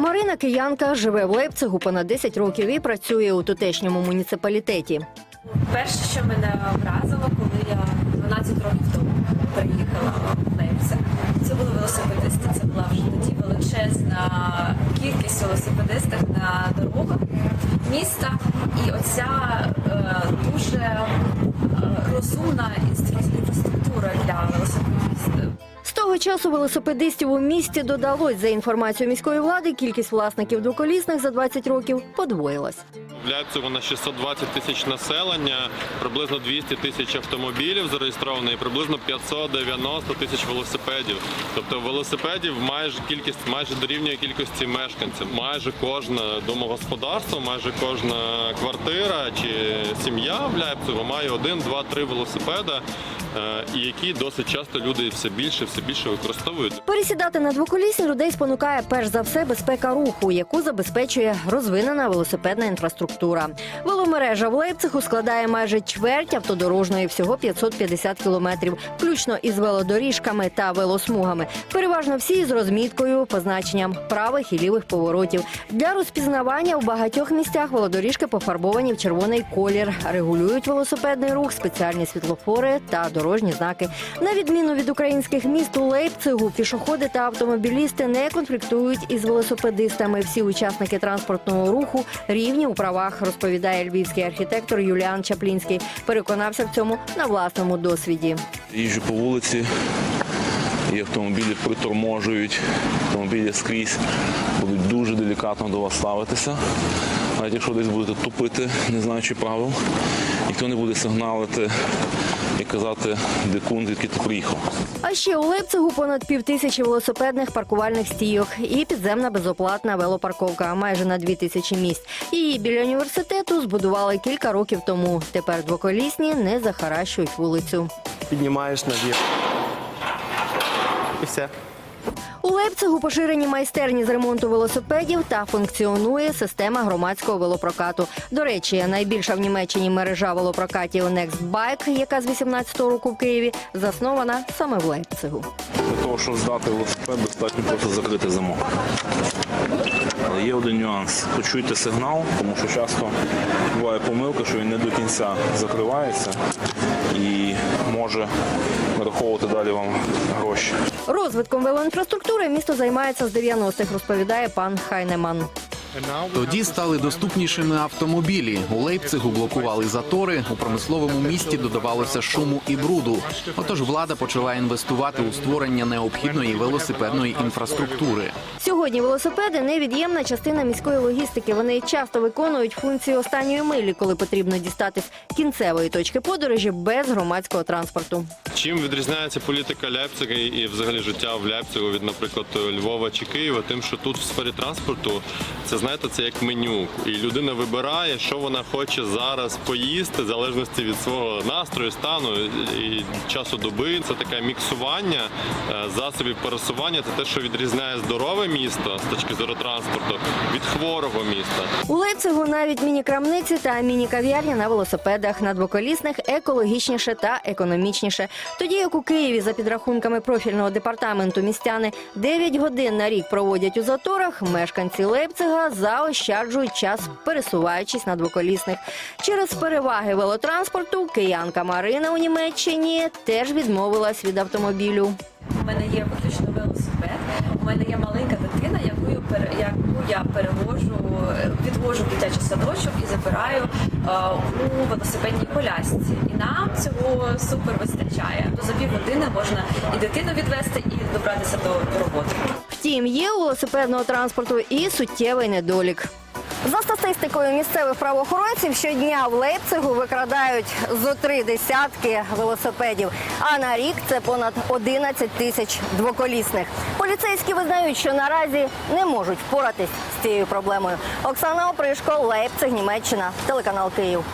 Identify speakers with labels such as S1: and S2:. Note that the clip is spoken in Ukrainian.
S1: Марина Киянка живе в Лейпцигу понад 10 років і працює у тутешньому муніципалітеті.
S2: Перше, що мене вразило, коли я 12 років тому приїхала в Лейпциг, це були велосипедисти. Це була вже тоді величезна кількість велосипедистів на дорогах міста. І оця е, дуже е, розумна.
S1: З того часу велосипедистів у місті додалось. За інформацією міської влади, кількість власників двоколісних за 20 років подвоїлась.
S3: В Ляпцигу на 620 тисяч населення, приблизно 200 тисяч автомобілів зареєстровано і приблизно 590 тисяч велосипедів. Тобто велосипедів майже кількість майже дорівнює кількості мешканців. Майже кожне домогосподарство, майже кожна квартира чи сім'я в Ляпцигу має один, два, три велосипеда, і які досить часто люди все більше, все більше використовують.
S1: Пересідати на двоколісні людей спонукає перш за все безпека руху, яку забезпечує розвинена велосипедна інфраструктура. Веломережа в Лейпцигу складає майже чверть автодорожної, всього 550 кілометрів, включно із велодоріжками та велосмугами. Переважно всі з розміткою, позначенням правих і лівих поворотів. Для розпізнавання в багатьох місцях велодоріжки пофарбовані в червоний колір, регулюють велосипедний рух, спеціальні світлофори та дорожні знаки. На відміну від українських міст у Лейпцигу, пішоходи та автомобілісти не конфліктують із велосипедистами. Всі учасники транспортного руху рівні у правах, розповідає львівський архітектор Юліан Чаплінський. Переконався в цьому на власному досвіді.
S4: Їжджу по вулиці, і автомобілі приторможують, автомобілі скрізь будуть дуже делікатно до вас ставитися. Навіть якщо десь будете тупити, не знаючи правил, ніхто не буде сигналити і казати, дикун, звідки ти приїхав.
S1: А ще у Лейпцигу понад півтисячі велосипедних паркувальних стійок і підземна безоплатна велопарковка майже на дві тисячі місць. Її біля університету збудували кілька років тому. Тепер двоколісні не захаращують вулицю.
S5: піднімаєш наверх. І все.
S1: У Лейпцигу поширені майстерні з ремонту велосипедів та функціонує система громадського велопрокату. До речі, найбільша в Німеччині мережа велопрокатів Next Bike, яка з 18-го року в Києві, заснована саме в Лейпцигу.
S4: Для того, щоб здати велосипед, достатньо просто закрити замок. Але є один нюанс. Почуйте сигнал, тому що часто буває помилка, що він не до кінця закривається і може нараховувати далі вам гроші.
S1: Розвитком велоінфраструктури місто займається з 90-х, розповідає пан Хайнеман.
S6: Тоді стали доступнішими автомобілі. У Лейпцигу блокували затори. У промисловому місті додавалося шуму і бруду. Отож, влада почала інвестувати у створення необхідної велосипедної інфраструктури.
S1: Сьогодні велосипеди невід'ємна частина міської логістики. Вони часто виконують функцію останньої милі, коли потрібно дістатись кінцевої точки подорожі без громадського транспорту.
S3: Чим відрізняється політика Ляпцига і- взагалі життя в Ляпцигу від, наприклад, Львова чи Києва, тим, що тут в сфері транспорту це знаєте, це як меню, і людина вибирає, що вона хоче зараз поїсти, в залежності від свого настрою, стану і часу доби. Це таке міксування е, засобів пересування. Це те, що відрізняє здорове місто з точки зору транспорту від хворого міста.
S1: У Лейпцигу навіть міні-крамниці та міні-кав'ярні на велосипедах на двоколісних екологічніше та економічніше. Тоді як у Києві, за підрахунками профільного департаменту, містяни 9 годин на рік проводять у заторах. Мешканці Лейпцига заощаджують час, пересуваючись на двоколісних. Через переваги велотранспорту киянка Марина у Німеччині теж відмовилась від автомобілю.
S2: У мене є виключно велосипед. У мене є маленька дитина, яку я перевожу, відвожу дитячий садочок і забираю е, у велосипедній колясці. І нам цього супер вистачає. За півгодини можна і дитину відвести, і добратися до, до роботи.
S1: Втім, є у велосипедного транспорту і суттєвий недолік. За статистикою місцевих правоохоронців, щодня в Лейпцигу викрадають зо три десятки велосипедів. А на рік це понад 11 тисяч двоколісних. Поліцейські визнають, що наразі не можуть впоратись з цією проблемою. Оксана Опришко, Лейпциг, Німеччина, телеканал Київ.